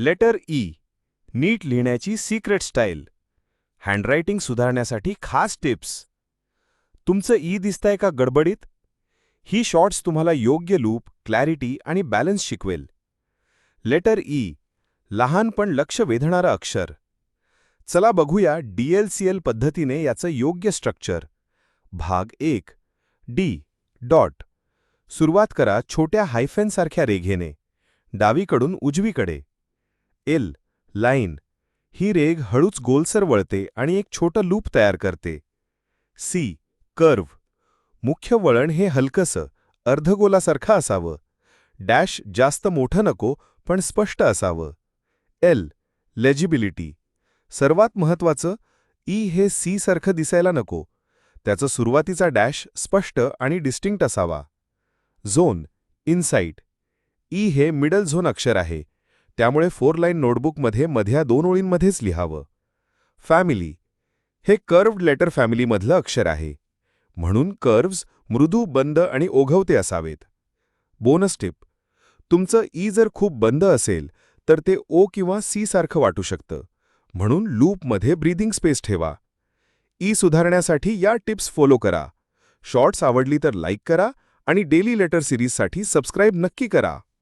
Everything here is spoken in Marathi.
लेटर ई नीट लिहिण्याची सिक्रेट स्टाईल हँडरायटिंग सुधारण्यासाठी खास टिप्स तुमचं ई दिसतंय का गडबडीत? ही शॉर्ट्स तुम्हाला योग्य लूप क्लॅरिटी आणि बॅलन्स शिकवेल. लेटर ई e, लहान पण लक्ष वेधणारं अक्षर. चला बघूया डीएलसीएल पद्धतीने याचं योग्य स्ट्रक्चर भाग एक डी डॉट सुरुवात करा छोट्या हायफेनसारख्या रेघेने. डावीकडून उजवीकडे. L line. ही रेघ हळूच गोलसर वळते आणि एक छोटं लूप तयार करते. सी कर्व मुख्य वळण हे हलकसं अर्धगोलासारखं असावं. डॅश जास्त मोठं नको पण स्पष्ट असावं. L legibility. सर्वात महत्वाचं ई हे सी सारखं दिसायला नको. त्याचं सुरुवातीचा डॅश स्पष्ट आणि डिस्टिंक्ट असावा. Zone insight. ई हे मिडल झोन अक्षर आहे. त्यामुळे फोर लाईन नोटबुकमध्ये मध्या दोन ओळींमध्येच लिहावं. फॅमिली. हे कर्व्ड लेटर फॅमिलीमधलं अक्षर आहे. म्हणून कर्व्ज मृदू बंद आणि ओघवते असावेत. Bonus tip. तुमचं ई जर खूप बंद असेल तर ते ओ किंवा सी सारखं वाटू शकतं. म्हणून लूपमध्ये ब्रीदिंग स्पेस ठेवा. ई सुधारण्यासाठी या टिप्स फॉलो करा. शॉर्ट्स आवडली तर लाईक करा आणि डेली लेटर सिरीजसाठी सबस्क्राईब नक्की करा.